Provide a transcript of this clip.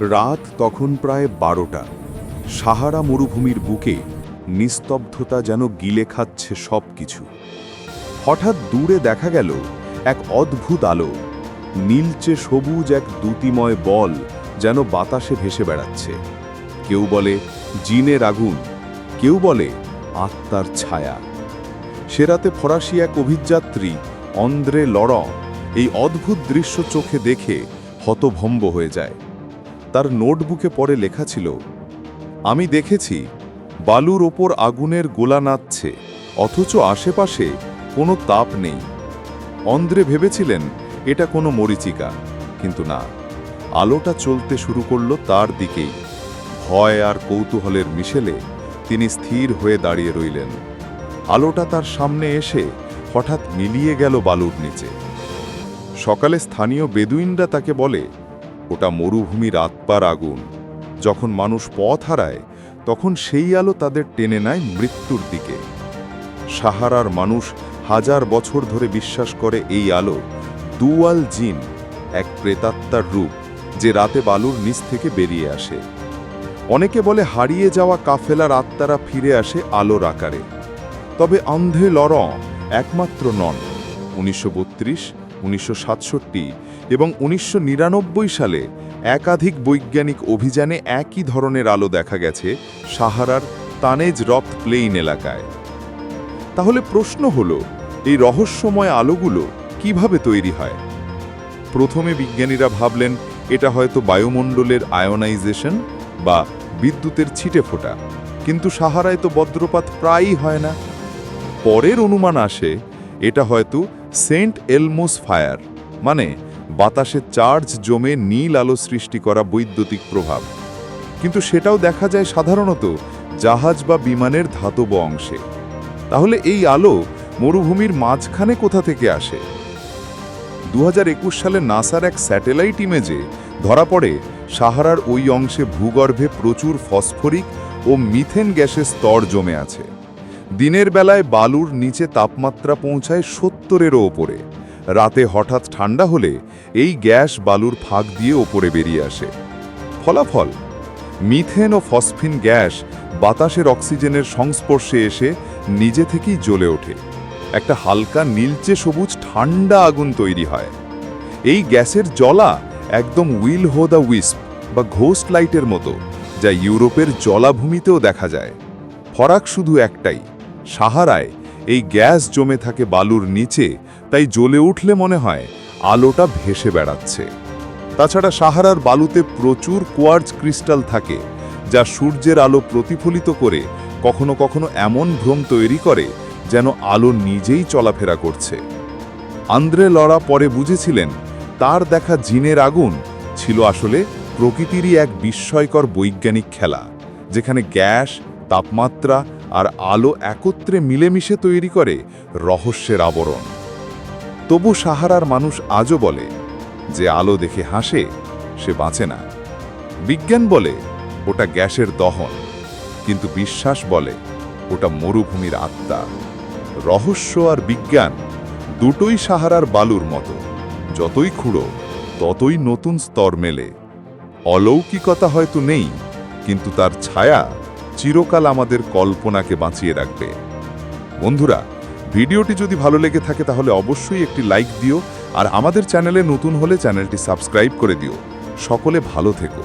রাত তখন প্রায় বারোটা। সাহারা মরুভূমির বুকে নিস্তব্ধতা যেন গিলে খাচ্ছে সব কিছু হঠাৎ দূরে দেখা গেল এক অদ্ভুত আলো। নীলচে সবুজ এক দ্যুতিময় বল যেন বাতাসে ভেসে বেড়াচ্ছে। কেউ বলে জিনের আগুন কেউ বলে, আত্মার ছায়া। সে রাতে ফরাসি এক অভিযাত্রী, অন্দ্রে লড় এই অদ্ভুত দৃশ্য চোখে দেখে হতভম্ব হয়ে যায়। তার নোটবুকে পরে লেখা ছিল, আমি দেখেছি বালুর ওপর আগুনের গোলা নাচছে, অথচ আশেপাশে কোনো তাপ নেই। অন্দ্রে ভেবেছিলেন এটা কোনো মরিচিকা, কিন্তু না। আলোটা চলতে শুরু করল তার দিকেই। ভয় আর কৌতূহলের মিশেলে তিনি স্থির হয়ে দাঁড়িয়ে রইলেন। আলোটা তার সামনে এসে হঠাৎ মিলিয়ে গেল বালুর নিচে। সকালে স্থানীয় বেদুইনরা তাকে বলে ওটা মরুভূমির আত্মার আগুন। যখন মানুষ পথ হারায়, তখন সেই আলো তাদের টেনে নেয় মৃত্যুর দিকে। সাহারার মানুষ হাজার বছর ধরে বিশ্বাস করে এই আলো, দুয়াল জিন, এক প্রেতাত্মার রূপ, যে রাতে বালুর নিচ থেকে বেরিয়ে আসে। অনেকে বলে হারিয়ে যাওয়া কাফেলার আত্মারা ফিরে আসে আলোর আকারে। তবে অন্ধে লর একমাত্র নন। উনিশশো বত্রিশ, উনিশশো সাতষট্টি এবং উনিশশো নিরানব্বই সালে একাধিক বৈজ্ঞানিক অভিযানে একই ধরনের আলো দেখা গেছে সাহারার তানেজ রথ প্লেইন এলাকায়। তাহলে প্রশ্ন হল, এই রহস্যময় আলোগুলো কীভাবে তৈরি হয়? প্রথমে বিজ্ঞানীরা ভাবলেন, এটা হয়তো বায়ুমণ্ডলের আয়োনাইজেশন বা বিদ্যুতের ছিটে ফোটা। কিন্তু সাহারায় তো বজ্রপাত প্রায়ই হয় না। পরের অনুমান আসে, এটা হয়তো সেন্ট এলমোস ফায়ার মানে বাতাসে চার্জ জমে নীল আলো সৃষ্টি করা বৈদ্যুতিক প্রভাব। কিন্তু সেটাও দেখা যায় সাধারণত জাহাজ বা বিমানের ধাতব অংশে। তাহলে এই আলো মরুভূমির মাঝখানে কোথা থেকে আসে? দু সালে নাসার এক স্যাটেলাইট ইমেজে ধরা পড়ে সাহারার ওই অংশে ভূগর্ভে প্রচুর ফসফরিক ও মিথেন গ্যাসের স্তর জমে আছে। দিনের বেলায় বালুর নিচে তাপমাত্রা পৌঁছায় সত্তরেরও ওপরে। রাতে হঠাৎ ঠান্ডা হলে এই গ্যাস বালুর ফাঁক দিয়ে ওপরে বেরিয়ে আসে। ফলাফল, মিথেন ও ফসফিন গ্যাস বাতাসের অক্সিজেনের সংস্পর্শে এসে নিজে থেকেই জ্বলে ওঠে। একটা হালকা নীলচে সবুজ ঠান্ডা আগুন তৈরি হয়। এই গ্যাসের জলা একদম উইল হো দ্য উইস্প বা ঘোস্ট লাইটের মতো, যা ইউরোপের জলাভূমিতেও দেখা যায়। ফরাক শুধু একটাই, সাহারায় এই গ্যাস জমে থাকে বালুর নিচে, তাই জ্বলে উঠলে মনে হয় আলোটা ভেসে বেড়াচ্ছে। তাছাড়া সাহারার বালুতে প্রচুর কোয়ার্জ ক্রিস্টাল থাকে, যা সূর্যের আলো প্রতিফলিত করে কখনো কখনো এমন ভ্রম তৈরি করে যেন আলো নিজেই চলাফেরা করছে। আন্দ্রে লড়া পরে বুঝেছিলেন, তার দেখা জিনের আগুন ছিল আসলে প্রকৃতিরই এক বিস্ময়কর বৈজ্ঞানিক খেলা, যেখানে গ্যাস, তাপমাত্রা আর আলো একত্রে মিলেমিশে তৈরি করে রহস্যের আবরণ। তবু সাহারার মানুষ আজও বলে, যে আলো দেখে হাসে, সে বাঁচে না। বিজ্ঞান বলে, ওটা গ্যাসের দহন। কিন্তু বিশ্বাস বলে, ওটা মরুভূমির আত্মা। রহস্য আর বিজ্ঞান দুটোই সাহারার বালুর মতো। যতই খুঁড়ো, ততই নতুন স্তর মেলে। অলৌকিকতা হয়তো নেই, কিন্তু তার ছায়া চিরকাল আমাদের কল্পনাকে বাঁচিয়ে রাখবে। বন্ধুরা ভিডিওটি যদি ভালো লেগে থাকে তাহলে অবশ্যই একটি লাইক দিও আর আমাদের চ্যানেলে নতুন হলে চ্যানেলটি সাবস্ক্রাইব করে দিও। সকলে ভালো থেকো।